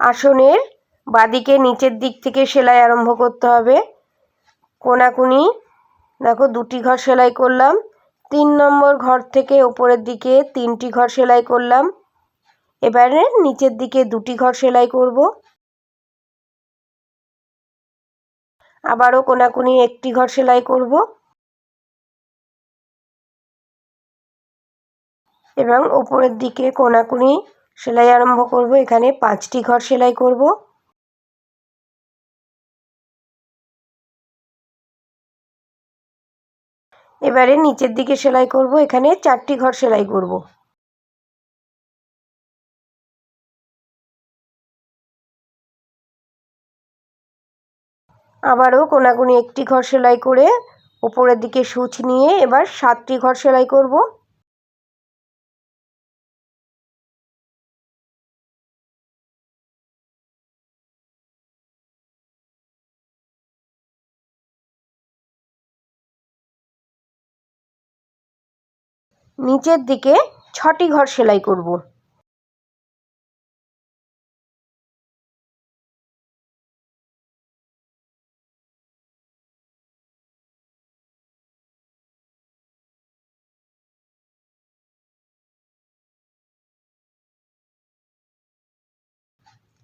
আসনের বাদিকে নিচের দিক থেকে সেলাই আরম্ভ করতে হবে। কোনাকুনি, দেখো দুটি ঘর সেলাই করলাম। তিন নম্বর ঘর থেকে ওপরের দিকে তিনটি ঘর সেলাই করলাম। এবারে নিচের দিকে দুটি ঘর সেলাই করব। আবারও কোনাকুনি একটি ঘর সেলাই করব। এবং ওপরের দিকে কোনাকুনি সেলাই আরম্ভ করব। এখানে পাঁচটি ঘর সেলাই করব। এবারে নিচের দিকে সেলাই করব। এখানে চারটি ঘর সেলাই করব। আবারও কোনাকুনি একটি ঘর সেলাই করে উপরের দিকে সূচ নিয়ে এবার সাতটি ঘর সেলাই করব। নিচের দিকে ছটি ঘর সেলাই করব।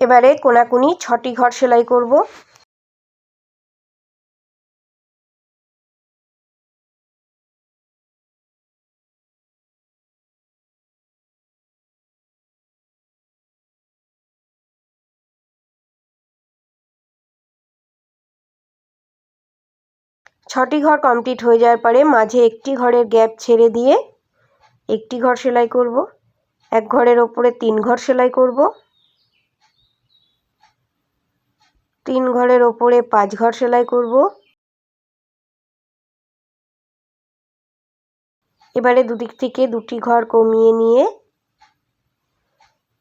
এবারে কোনাকুনি ছটি ঘর সেলাই করব। ছটি ঘর কমপ্লিট হয়ে যাওয়ার পরে মাঝে একটি ঘরের গ্যাপ ছেড়ে দিয়ে একটি ঘর সেলাই করব। এক ঘরের ওপরে তিন ঘর সেলাই করব। তিন ঘরের ওপরে পাঁচ ঘর সেলাই করব। এবারে দুদিক থেকে দুটি ঘর কমিয়ে নিয়ে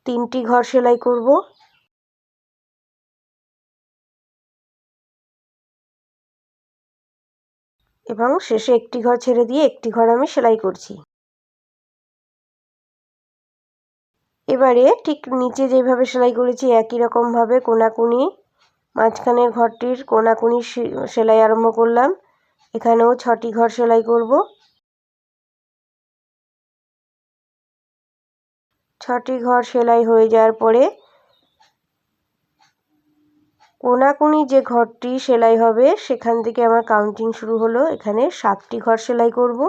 তিনটি ঘর সেলাই করব। এবং শেষে একটি ঘর ছেড়ে দিয়ে একটি ঘর আমি সেলাই করছি। এবারে ঠিক নিচে যেভাবে সেলাই করেছি একই রকমভাবে কোনাকুনি মাঝখানের ঘরটির কোনাকুনি সেলাই আরম্ভ করলাম। এখানেও ছটি ঘর সেলাই করব। ছটি ঘর সেলাই হয়ে যাওয়ার পরে কোনাকুনি যে ঘরটি সেলাই হবে, সেখান থেকে আমার কাউন্টিং শুরু হলো। এখানে সাতটি ঘর সেলাই করব।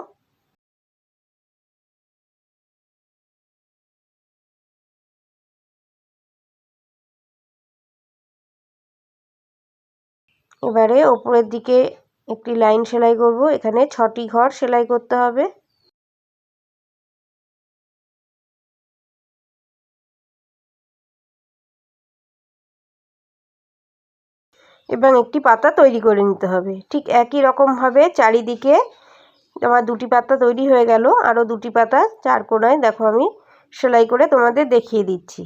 এবারে ওপরের দিকে একটি লাইন সেলাই করব। এখানে ছটি ঘর সেলাই করতে হবে। এবং একটি পাতা তৈরি করে নিতে হবে। ঠিক একই রকমভাবে চারিদিকে আমার দুটি পাতা তৈরি হয়ে গেল। আরও দুটি পাতা চার কোনায় দেখো আমি সেলাই করে তোমাদের দেখিয়ে দিচ্ছি।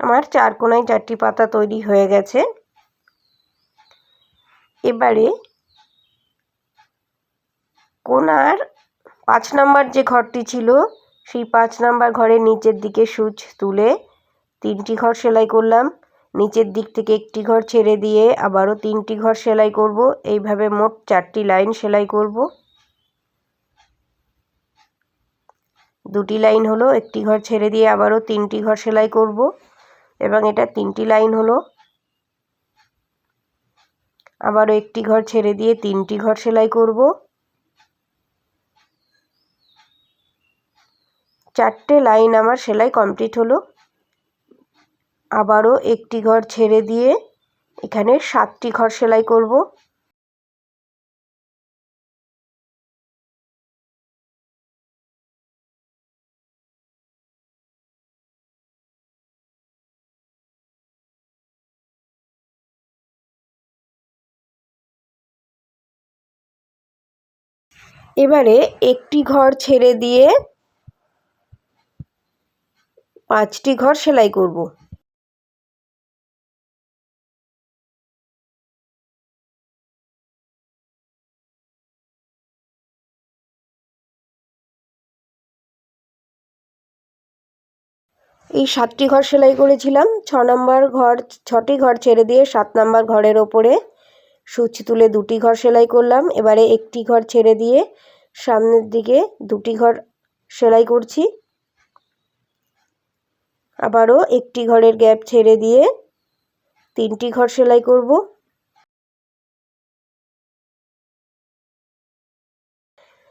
আমার চার কোনায় চারটি পাতা তৈরি হয়ে গেছে। এবারে কোনার পাঁচ নাম্বার যে ঘরটি ছিল, সেই পাঁচ নাম্বার ঘরের নিচের দিকে সুচ তুলে তিনটি ঘর সেলাই করলাম। নিচের দিক থেকে একটি ঘর ছেড়ে দিয়ে আবারও তিনটি ঘর সেলাই করব। এইভাবে মোট চারটি লাইন সেলাই করব। দুটি লাইন হলো, একটি ঘর ছেড়ে দিয়ে আবারও তিনটি ঘর সেলাই করব। এবং এটা তিনটি লাইন হলো। আবারও একটি ঘর ছেড়ে দিয়ে তিনটি ঘর সেলাই করব। চারটে লাইন আমার সেলাই কমপ্লিট হলো। আবারও একটি ঘর ছেড়ে দিয়ে এখানে সাতটি ঘর সেলাই করব। এবারে একটি ঘর ছেড়ে দিয়ে পাঁচটি ঘর সেলাই করব। এই সাতটি ঘর সেলাই করেছিলাম, ছ নম্বর ঘর, ছটি ঘর ছেড়ে দিয়ে সাত নম্বর ঘরের ওপরে। সুচ তুলে দুটি ঘর সেলাই করলাম। এবারে একটি ঘর ছেড়ে দিয়ে সামনের দিকে দুটি ঘর সেলাই করছি। আবারও একটি ঘরের গ্যাপ ছেড়ে দিয়ে তিনটি ঘর সেলাই করব।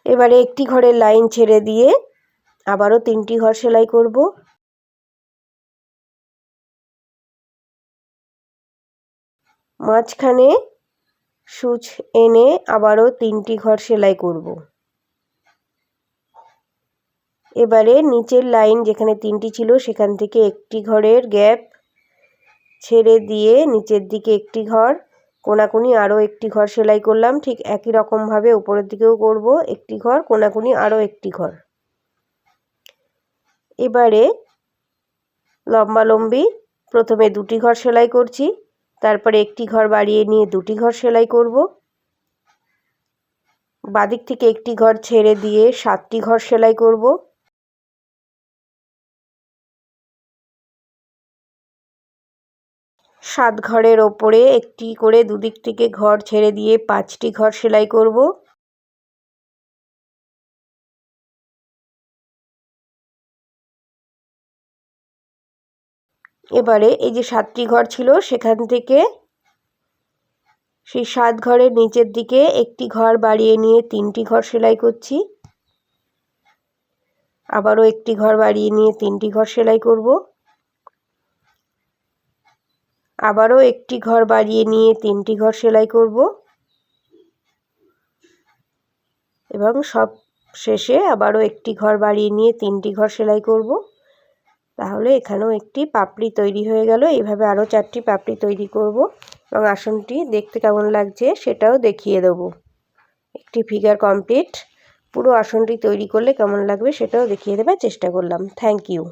এবারে একটি ঘরের লাইন ছেড়ে দিয়ে আবারও তিনটি ঘর সেলাই করব। মাঝখানে সূচ এনে আবারও তিনটি ঘর সেলাই করব। এবারে নিচের লাইন যেখানে তিনটি ছিল, সেখান থেকে একটি ঘরের গ্যাপ ছেড়ে দিয়ে নিচের দিকে একটি ঘর, কোনাকুনি আরও একটি ঘর সেলাই করলাম। ঠিক একই রকমভাবে উপরের দিকেও করব একটি ঘর, কোনাকুনি আরও একটি ঘর। এবারে লম্বালম্বি প্রথমে দুটি ঘর সেলাই করছি। তারপরে একটি ঘর বাড়িয়ে নিয়ে দুটি ঘর সেলাই করব। বাদিক থেকে একটি ঘর ছেড়ে দিয়ে সাতটি ঘর সেলাই করব। সাত ঘরের ওপরে একটি করে দুদিক থেকে ঘর ছেড়ে দিয়ে পাঁচটি ঘর সেলাই করব। এবারে এই যে সাতটি ঘর ছিল, সেখান থেকে সেই সাত ঘরের নিচের দিকে একটি ঘর বাড়িয়ে নিয়ে তিনটি ঘর সেলাই করছি। আবারও একটি ঘর বাড়িয়ে নিয়ে তিনটি ঘর সেলাই করব। আবারও একটি ঘর বাড়িয়ে নিয়ে তিনটি ঘর সেলাই করব। এবং সব শেষে আবারও একটি ঘর বাড়িয়ে নিয়ে তিনটি ঘর সেলাই করব। তাহলে এখানেও একটি পাপড়ি তৈরি হয়ে গেল। এভাবে আরও চারটি পাপড়ি তৈরি করব এবং আসনটি দেখতে কেমন লাগছে সেটাও দেখিয়ে দেব। একটি ফিগার কমপ্লিট পুরো আসনটি তৈরি করলে কেমন লাগবে সেটাও দেখিয়ে দেবার চেষ্টা করলাম। Thank you